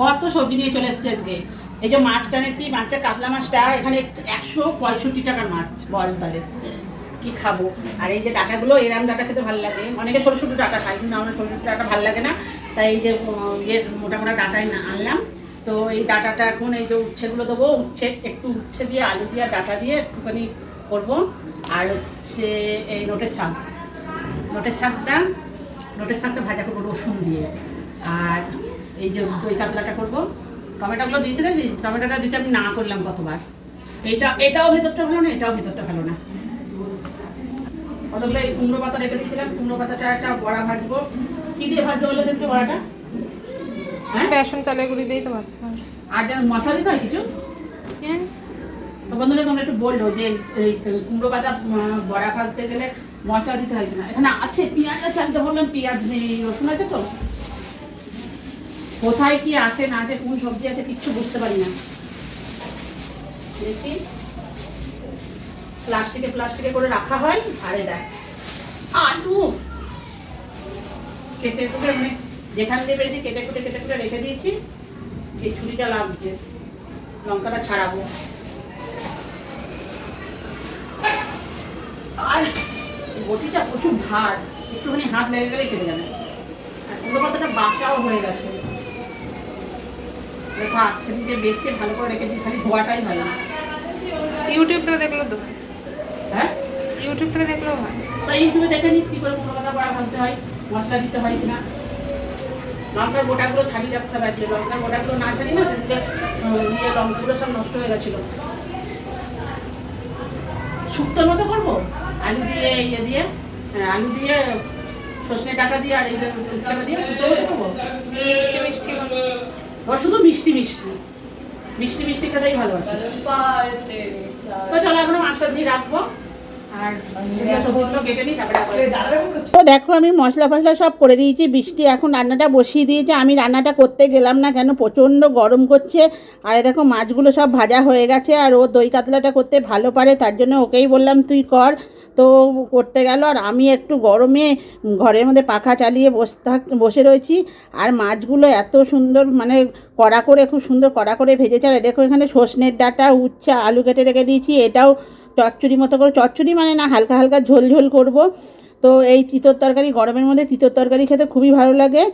কত সবজি নিয়ে চলে এসছে আজকে? এই যে মাছটা এনেছি মাছটা কাতলা মাছটা, এখানে একশো পঁয়ষট্টি টাকার মাছ বল তাহলে। কি খাব? আর এই যে ডাটাগুলো এরাম ডাটা খেতে ভালো লাগে। অনেকে ছোটো ছোটো ডাটা খায়, কিন্তু আমার ছোটো ছোটো ডাটা ভালো লাগে না। তাই এই যে ইয়ে মোটা মোটা ডাটাই না আনলাম। তো এই ডাটাটা এখন এই যে উচ্ছেগুলো দেবো, উচ্ছে, একটু উচ্ছে দিয়ে, আলু দিয়ে, ডাটা দিয়ে একটুখানি করব। আর হচ্ছে এই নোটের শাক। নোটের শাকটা নোটের শাকটা ভাজা করব রসুন দিয়ে। আর এই যে দই কাতলাটা করব। টমেটোগুলো দিয়েছে দেখবি? টমেটোটা দিতে আমি না করলাম কতবার। এইটা এটাও ভেতরটা ভালো না এটাও ভেতরটা ভালো না। কতগুলো এই কুমড়ো পাতা রেখে দিয়েছিলাম। কুমড়ো পাতাটা একটা বড়া ভাজবো। কি দিয়ে ভাজতে বলল দেখতে বড়াটা? হ্যাঁ? বেসন চালের গুঁড়ি দিয়েই তো ভাজতে হবে আর মশলা দিতে হয় কিছু? তো বন্ধুরা তোমরা একটু বলল যে এই কুমড়ো পাতা বড়া ভাজতে গেলে মশলা দিতে হয় কিনা? এখানে আছে পেঁয়াজ আছে আমি তো বললাম পেঁয়াজ নেই রসুন আছে তো। কোথায় কি আছে, না আছে, কোন সবজি আছে, কিচ্ছু বুঝতে পারি না। দেখি। প্লাস্টিকে প্লাস্টিকে করে রাখা হয়, আর দেখ। আলু। কেটে কুটে মানে যেখান দিয়ে পেরেছি কেটে কুটে কেটে কুটে রেখে দিয়েছি। এই ছুরিটা লাগছে। লঙ্কাটা ছাড়াবো। আর বটিটা প্রচুর ধার একটুখানি হাত লেগে গেলেই কেটে যাবে। আর কুমড়ো কথাটা বাঁচাও হয়ে গেছে। থাক সেদিকে বেছে ভালো করে রেখে দিই খালি ধোয়াটাই ভালো ইউটিউব থেকে দেখলেও তো? হ্যাঁ? ইউটিউব থেকে দেখলেও হয় তাই ইউটিউবে দেখে নিস কী করে কুমড়ো পাতা বড়া ভাজতে হয় মশলা দিতে হয় কিনা। লঙ্কার গোটাগুলো ছাড়িয়ে রাখতে আজকে। লঙ্কার গোটাগুলো না ছাড়িয়ে না সেদিকে ইয়ে লঙ্কাগুলো সব নষ্ট হয়ে গেছিল। শুক্তোর মতো করব? আলু দিয়ে ইয়ে দিয়ে হ্যাঁ, আলু দিয়ে সজনে ডাটা দিয়ে আর এই দিয়ে শুক্তোর মতো করব? মিষ্টি মিষ্টি ওর শুধু মিষ্টি মিষ্টি। মিষ্টি মিষ্টি খেতেই ভালোবাসি। তো চলো এখন মাছটা দিয়ে রাখব। তো দেখো আমি মশলা ফসলা সব করে দিয়েছি বৃষ্টি এখন রান্নাটা বসিয়ে দিয়েছে। আমি রান্নাটা করতে গেলাম না কেন প্রচণ্ড গরম করছে। আর দেখো মাছগুলো সব ভাজা হয়ে গেছে আর ও দই কাতলাটা করতে ভালো পারে তার জন্য ওকেই বললাম তুই কর। তো করতে গেল আর আমি একটু গরমে ঘরের মধ্যে পাখা চালিয়ে বসে থাক, বসে রয়েছি। আর মাছগুলো এত সুন্দর মানে কড়া করে, খুব সুন্দর কড়া করে ভেজেছে। আর দেখো এখানে সজনের ডাটা, উচ্ছে, আলু কেটে রেখে দিয়েছি। এটাও চচ্চড়ি মতো করে, চচ্চড়ি মানে না, হালকা হালকা ঝোল ঝোল করব। তো এই তিতর তরকারি, গরমের মধ্যে তিতর তরকারি খেতে খুবই ভালো লাগে।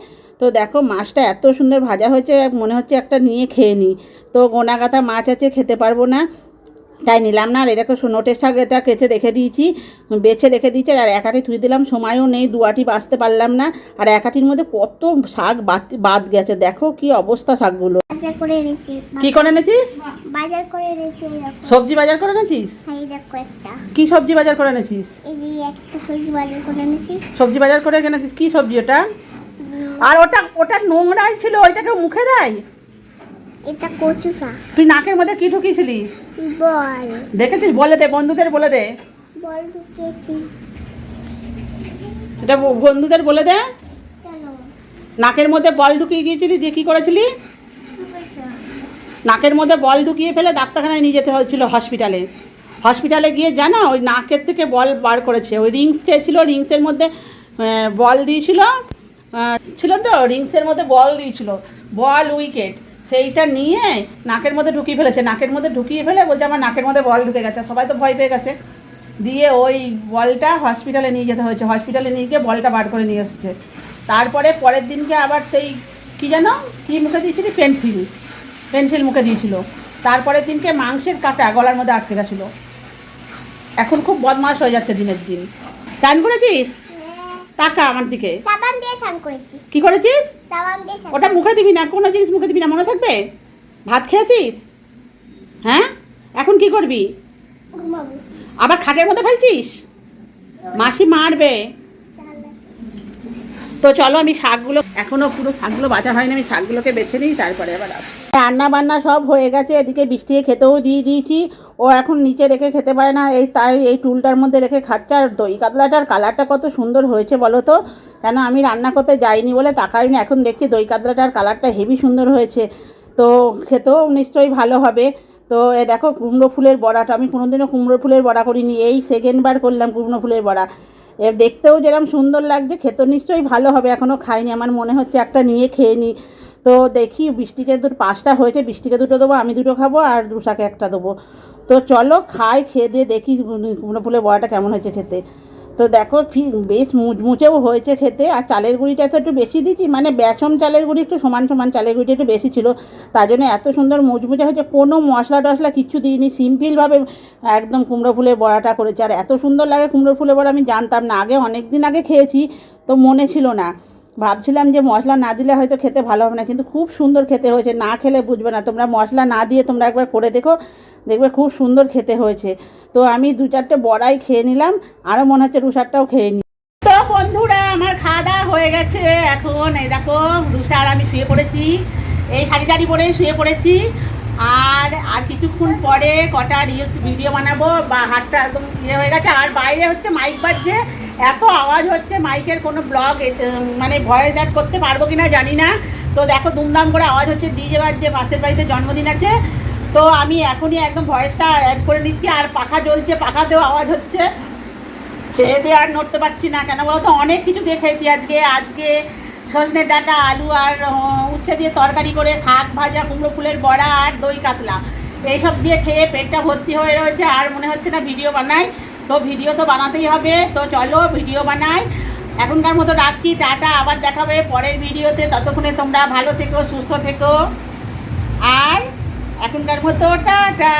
তো দেখো মাছটা এত সুন্দর ভাজা হয়েছে, মনে হচ্ছে একটা নিয়ে খেয়ে নিই। তো গোনাগাতা মাছ আছে, খেতে পারব না। তাই নিলাম না। আর দেখো নোটের শাক এটা কেটে রেখে দিয়েছি বেছে রেখে দিয়েছি আর একাটি থুই দিলাম সময়ও নেই দুয়াটি বাঁচতে পারলাম না। আর একাটির মধ্যে কত শাক বাদ গেছে দেখো কি অবস্থা শাকগুলো। করে কি করে এনেছিস? বাজার করে এনেছি সবজি বাজার করে এনেছিস? কি সবজি বাজার করে এনেছিস? সবজি বাজার করে সবজি বাজার করে এনেছিস? কি সবজি ওটা? আর ওটা ওটা নোংরাই ছিল ওইটাকে মুখে দেয়? এটা কচু তুই নাকের মধ্যে কি ঢুকিয়েছিলিস বল। দেখেছিস? বলে দে বন্ধুদের বলে দে। বল ঢুকিয়েছি। এটা বন্ধুদের বলে দে। নাকের মধ্যে বল ঢুকিয়ে গিয়েছিলি দিয়ে কী করেছিলি? নাকের মধ্যে বল ঢুকিয়ে ফেলে ডাক্তারখানায় নিয়ে যেতে হয়েছিল হসপিটালে। হসপিটালে গিয়ে জানো ওই নাকের থেকে বল বার করেছে। ওই রিংস খেয়েছিল রিংসের মধ্যে বল দিয়েছিল। ছিল তো? রিংসের মধ্যে বল দিয়েছিল। Ball wicket. সেইটা নিয়ে নাকের মধ্যে ঢুকিয়ে ফেলেছে। নাকের মধ্যে ঢুকিয়ে ফেলে বলছে, আমার নাকের মধ্যে বল ঢুকে গেছে। সবাই তো ভয় পেয়ে গেছে। দিয়ে ওই বলটা হসপিটালে নিয়ে যেতে হয়েছে। হসপিটালে নিয়ে গিয়ে বলটা বার করে নিয়ে এসছে। তারপরে পরের দিনকে আবার সেই, কী যেন কী মুখে দিয়েছিলি? পেন্সিল। পেন্সিল মুখে দিয়েছিল। তারপরের দিনকে মাংসের কাঁটা গলার মধ্যে আটকে গেছিল। এখন খুব বদমাশ হয়ে যাচ্ছে দিনের দিন। স্নান করেছিস? টাকা আমার দিকে। সাবান দিয়ে স্নান করেছি। কি করেছিস? সাবান দিয়ে ওটা মুখে দিবি না কোনো জিনিস মুখে দিবি না মনে থাকবে? ভাত খেয়েছিস? হ্যাঁ? এখন কি করবি? ঘুমাবো। আবার খাটের মধ্যে ফেলছিস? মাসি মারবে। তো চলো আমি শাকগুলো, এখনও পুরো শাকগুলো বাঁচা হয়নি, আমি শাকগুলোকে বেছে নিই, তারপরে আবার। রান্না বান্না সব হয়ে গেছে, এদিকে বৃষ্টিকে খেতেও দিয়ে দিয়েছি। ও এখন নিচে রেখে খেতে পারে না, এই তাই এই টুলটার মধ্যে রেখে খাচ্ছে, আর দই কাতলাটার কালারটা কত সুন্দর হয়েছে বলো তো? কেন আমি রান্না করতে যাইনি বলে তাকাইনি এখন দেখছি দই কাতলাটার কালারটা হেভি সুন্দর হয়েছে। তো খেতেও নিশ্চয়ই ভালো হবে। তো এ দেখো কুমড়ো ফুলের বড়াটা, আমি কোনোদিনও কুমড়ো ফুলের বড়া করিনি, এই সেকেন্ড বার করলাম কুমড়ো ফুলের বড়া। এ দেখতেও যেরকম সুন্দর লাগছে খেতে নিশ্চয়ই ভালো হবে এখনও খাইনি, আমার মনে হচ্ছে একটা নিয়ে খেয়ে নিই তো দেখি বৃষ্টিকে দুটো পাঁচটা হয়েছে, বৃষ্টিকে দুটো দেবো, আমি দুটো খাব আর দুশাকে একটা দেবো। তো চলো খাই, খেয়ে দিয়ে দেখি ফুলের বড়াটা কেমন হয়েছে খেতে। তো দেখো ফি- বেশ মুচমুচেও হয়েছে খেতে। আর চালের গুঁড়িটা তো একটু বেশি দিচ্ছি মানে বেসম চালের গুঁড়ি একটু সমান সমান চালের গুঁড়িটা একটু বেশি ছিল। তার জন্য এত সুন্দর মুচমুচে হয়েছে, কোনো মশলা টশলা কিচ্ছু দিইনি, সিম্পলভাবে একদম কুমড়ো ফুলের বড়াটা করেছে। আর এত সুন্দর লাগে কুমড়ো ফুলের বড়া আমি জানতাম না, আগে অনেক দিন আগে খেয়েছি, তো মনে ছিল না। ভাবছিলাম যে মশলা না দিলে হয়তো খেতে ভালো হবে না, কিন্তু খুব সুন্দর খেতে হয়েছে। না খেলে বুঝবে না, তোমরা মশলা না দিয়ে তোমরা একবার করে দেখো, দেখবে খুব সুন্দর খেতে হয়েছে। তো আমি দু চারটে বড়াই খেয়ে নিলাম আরও মনে হচ্ছে রুষারটাও খেয়ে নিই তো বন্ধুরা, আমার খাওয়া দাওয়া হয়ে গেছে। এখন এই দেখো রুষা আর আমি শুয়ে পড়েছি, এই শাড়ি টাড়ি পরে শুয়ে পড়েছি। আর আর কিছুক্ষণ পরে কটা রিলস ভিডিও বানাবো, বা হাতটা একদম ইয়ে হয়ে গেছে। আর বাইরে হচ্ছে মাইক বাজছে এত আওয়াজ হচ্ছে মাইকের কোনো ব্লগ মানে ভয়েস অ্যাড করতে পারব কিনা জানি না। তো দেখো, দুমদাম করে আওয়াজ হচ্ছে ডিজে বাজছে পাশের বাড়িতে জন্মদিন আছে। তো আমি এখনই একদম ভয়েসটা অ্যাড করে নিচ্ছি, আর পাখা জ্বলছে পাখাতেও আওয়াজ হচ্ছে। খেয়ে দিয়ে আর নড়তে পারছি না কেন বলতো অনেক কিছু দিয়ে খেয়েছি আজকে। আজকে সজনে ডাঁটা, আলু আর উচ্ছে দিয়ে তরকারি করে, শাক ভাজা, কুমড়ো ফুলের বড়া আর দই কাতলা। এইসব দিয়ে খেয়ে পেটটা ভর্তি হয়ে রয়েছে, আর মনে হচ্ছে না ভিডিও বানাই। তো ভিডিও তো বানাতেই হবে। তো চলো ভিডিও বানাই। এখনকার মতো রাখছি, টাটা, আবার দেখাবে পরের ভিডিওতে ততক্ষণে তোমরা ভালো থেকো, সুস্থ থেকো। আর এখনকার মতো টাটা।